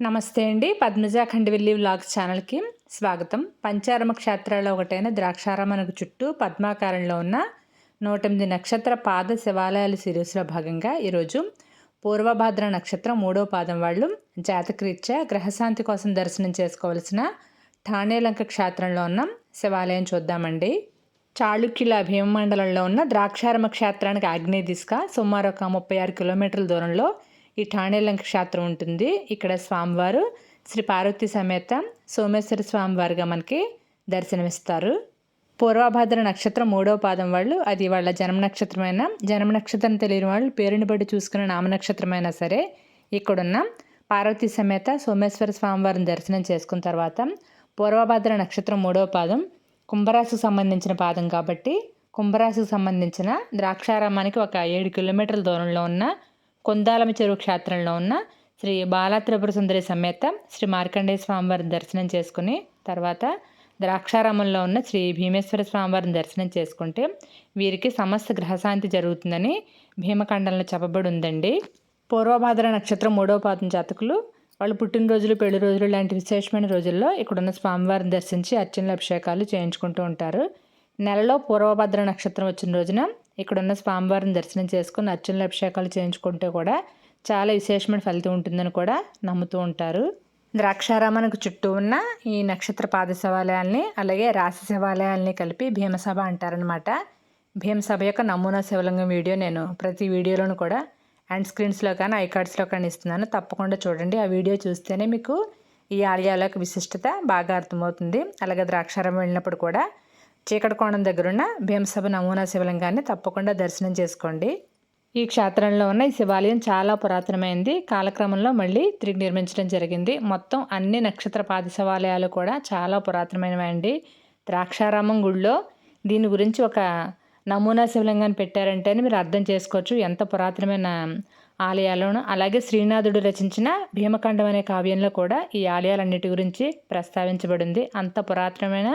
నమస్తే అండి. పద్మజా ఖండవెల్లి వ్లాగ్స్ ఛానల్కి స్వాగతం. పంచారమ క్షేత్రాల్లో ఒకటైన ద్రాక్షారామనకు చుట్టూ పద్మాకారంలో ఉన్న నూట ఎనిమిది నక్షత్ర పాద శివాలయాల సిరీస్లో భాగంగా ఈరోజు పూర్వభాద్ర నక్షత్రం మూడో పాదం వాళ్ళు జాతకరీత్యా గ్రహశాంతి కోసం దర్శనం చేసుకోవలసిన ఠాణేలంక క్షేత్రంలో ఉన్న శివాలయం చూద్దామండి. చాళుక్యుల భీమమండలంలో ఉన్న ద్రాక్షారమ క్షేత్రానికి ఆగ్నేయ దిశగా సుమారు ఒక ముప్పై ఆరు కిలోమీటర్ల దూరంలో ఈ ఠాణేలంక క్షేత్రం ఉంటుంది. ఇక్కడ స్వామివారు శ్రీ పార్వతి సమేత సోమేశ్వర స్వామివారిగా మనకి దర్శనమిస్తారు. పూర్వభాద్ర నక్షత్రం మూడవ పాదం వాళ్ళు. అది వాళ్ళ జన్మ నక్షత్రమైన జన్మ నక్షత్రం తెలియని వాళ్ళు పేరుని బట్టి చూసుకున్న నామనక్షత్రమైనా సరే ఇక్కడున్న పార్వతీ సమేత సోమేశ్వర స్వామివారిని దర్శనం చేసుకున్న తర్వాత పూర్వభాద్ర నక్షత్రం మూడవ పాదం కుంభరాశికి సంబంధించిన పాదం కాబట్టి కుంభరాశికి సంబంధించిన ద్రాక్షారామానికి ఒక ఏడు కిలోమీటర్ల దూరంలో ఉన్న కొందాలమ చెరువు క్షేత్రంలో ఉన్న శ్రీ బాలాత్రిపుర సుందరి సమేత శ్రీ మార్కండేయ స్వామివారిని దర్శనం చేసుకుని తర్వాత ద్రాక్షారామంలో ఉన్న శ్రీ భీమేశ్వర స్వామివారిని దర్శనం చేసుకుంటే వీరికి సమస్త గ్రహశాంతి జరుగుతుందని భీమఖండంలో చెప్పబడి ఉందండి. పూర్వభాద్ర నక్షత్రం మూడవ పాదం జాతకులు వాళ్ళు పుట్టినరోజులు పెళ్ళి రోజులు లాంటి విశేషమైన రోజుల్లో ఇక్కడున్న స్వామివారిని దర్శించి అర్చనలు అభిషేకాలు చేయించుకుంటూ ఉంటారు. నెలలో పూర్వభద్ర నక్షత్రం వచ్చిన రోజున ఇక్కడున్న స్వామివారిని దర్శనం చేసుకుని అర్చనలు అభిషేకాలు చేయించుకుంటే కూడా చాలా విశేషమైన ఫలితం ఉంటుందని కూడా నమ్ముతూ ఉంటారు. ద్రాక్షారామానికి చుట్టూ ఉన్న ఈ నక్షత్ర పాద శివాలయాల్ని అలాగే రాశి శివాలయాల్ని కలిపి భీమసభ అంటారనమాట భీమసభ యొక్క నమూనా శివలింగం వీడియో నేను ప్రతి వీడియోలోనూ కూడా అండ్ స్క్రీన్స్లో కానీ ఐ కార్డ్స్లో కానీ ఇస్తున్నాను. తప్పకుండా చూడండి. ఆ వీడియో చూస్తేనే మీకు ఈ ఆలయాల యొక్క విశిష్టత బాగా అర్థమవుతుంది. అలాగే ద్రాక్షారామం వెళ్ళినప్పుడు కూడా చీకటికోణం దగ్గరున్న భీమసభ నమూనా శివలింగాన్ని తప్పకుండా దర్శనం చేసుకోండి. ఈ క్షేత్రంలో ఉన్న ఈ శివాలయం చాలా పురాతనమైంది. కాలక్రమంలో మళ్ళీ తిరిగి నిర్మించడం జరిగింది. మొత్తం అన్ని నక్షత్ర పాద శివాలయాలు కూడా చాలా పురాతనమైనవండి. ద్రాక్షారామం గుడిలో దీని గురించి ఒక నమూనా శివలింగాన్ని పెట్టారంటేనే మీరు అర్థం చేసుకోవచ్చు ఎంత పురాతనమైన ఆలయాలను. అలాగే శ్రీనాథుడు రచించిన భీమఖండం అనే కావ్యంలో కూడా ఈ ఆలయాలన్నిటి గురించి ప్రస్తావించబడింది. అంత పురాతనమైన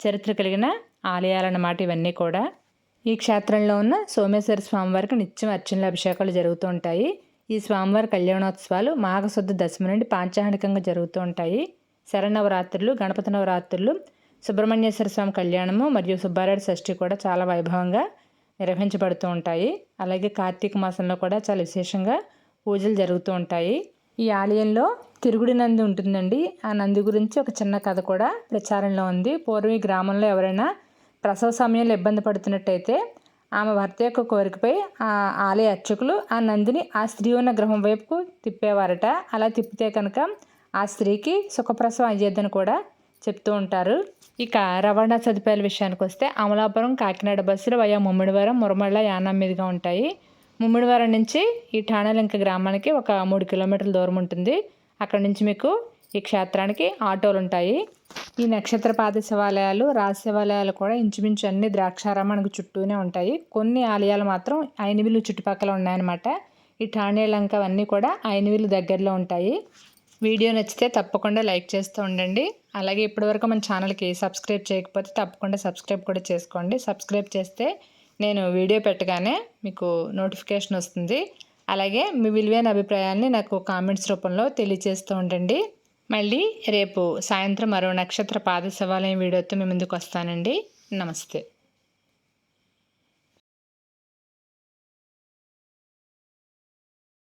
చరిత్ర కలిగిన ఆలయాలన్నమాట ఇవన్నీ కూడా. ఈ క్షేత్రంలో ఉన్న సోమేశ్వర స్వామివారికి నిత్యం అర్చనల అభిషేకాలు జరుగుతూ ఉంటాయి. ఈ స్వామివారి కళ్యాణోత్సవాలు మాఘశుద్ధ దశమి నుండి పాంచాహనికంగా జరుగుతూ ఉంటాయి. శరణవరాత్రులు గణపతి నవరాత్రులు సుబ్రహ్మణ్యేశ్వర స్వామి కళ్యాణము మరియు సుబ్బారెడ్డి షష్ఠి కూడా చాలా వైభవంగా నిర్వహించబడుతూ ఉంటాయి. అలాగే కార్తీక మాసంలో కూడా చాలా విశేషంగా పూజలు జరుగుతూ ఉంటాయి. ఈ ఆలయంలో తిరుగుడి నంది ఉంటుందండి. ఆ నంది గురించి ఒక చిన్న కథ కూడా ప్రచారంలో ఉంది. పూర్వం ఈ గ్రామంలో ఎవరైనా ప్రసవ సమయంలో ఇబ్బంది పడుతున్నట్టయితే ఆమె భర్త యొక్క కోరికపై ఆ ఆలయ అర్చకులు ఆ నందిని ఆ స్త్రీ ఉన్న గ్రహం వైపుకు తిప్పేవారట. అలా తిప్పితే కనుక ఆ స్త్రీకి సుఖప్రసవం అయ్యేదని కూడా చెప్తూ ఉంటారు. ఇక రవాణా సదుపాయాల విషయానికి వస్తే అమలాపురం కాకినాడ బస్సులు వయా ముమ్మిడివారం మురమళ్ళ యానం మీదుగా ఉంటాయి. ముమ్మిడివారం నుంచి ఈ ఠాణాలింక గ్రామానికి ఒక మూడు కిలోమీటర్ల దూరం ఉంటుంది. అక్కడ నుంచి మీకు ఈ క్షేత్రానికి ఆటోలు ఉంటాయి ఈ నక్షత్ర పాద శివాలయాలు రాజ శివాలయాలు కూడా ఇంచుమించు అన్ని ద్రాక్షారామానికి చుట్టూనే ఉంటాయి. కొన్ని ఆలయాలు మాత్రం ఐనవిలు చుట్టుపక్కల ఉన్నాయన్నమాట. ఈ ఠాణేలంక అవన్నీ కూడా ఐనవిలు దగ్గరలో ఉంటాయి. వీడియో నచ్చితే తప్పకుండా లైక్ చేస్తూ ఉండండి. అలాగే ఇప్పటివరకు మన ఛానల్కి సబ్స్క్రైబ్ చేయకపోతే తప్పకుండా సబ్స్క్రైబ్ కూడా చేసుకోండి. సబ్స్క్రైబ్ చేస్తే నేను వీడియో పెట్టగానే మీకు నోటిఫికేషన్ వస్తుంది. అలాగే మీ విలువైన అభిప్రాయాన్ని నాకు కామెంట్స్ రూపంలో తెలియజేస్తూ ఉండండి. మళ్ళీ రేపు సాయంత్రం మరో నక్షత్ర పాద శివాలయం వీడియోతో మీ ముందుకు వస్తానండి. నమస్తే.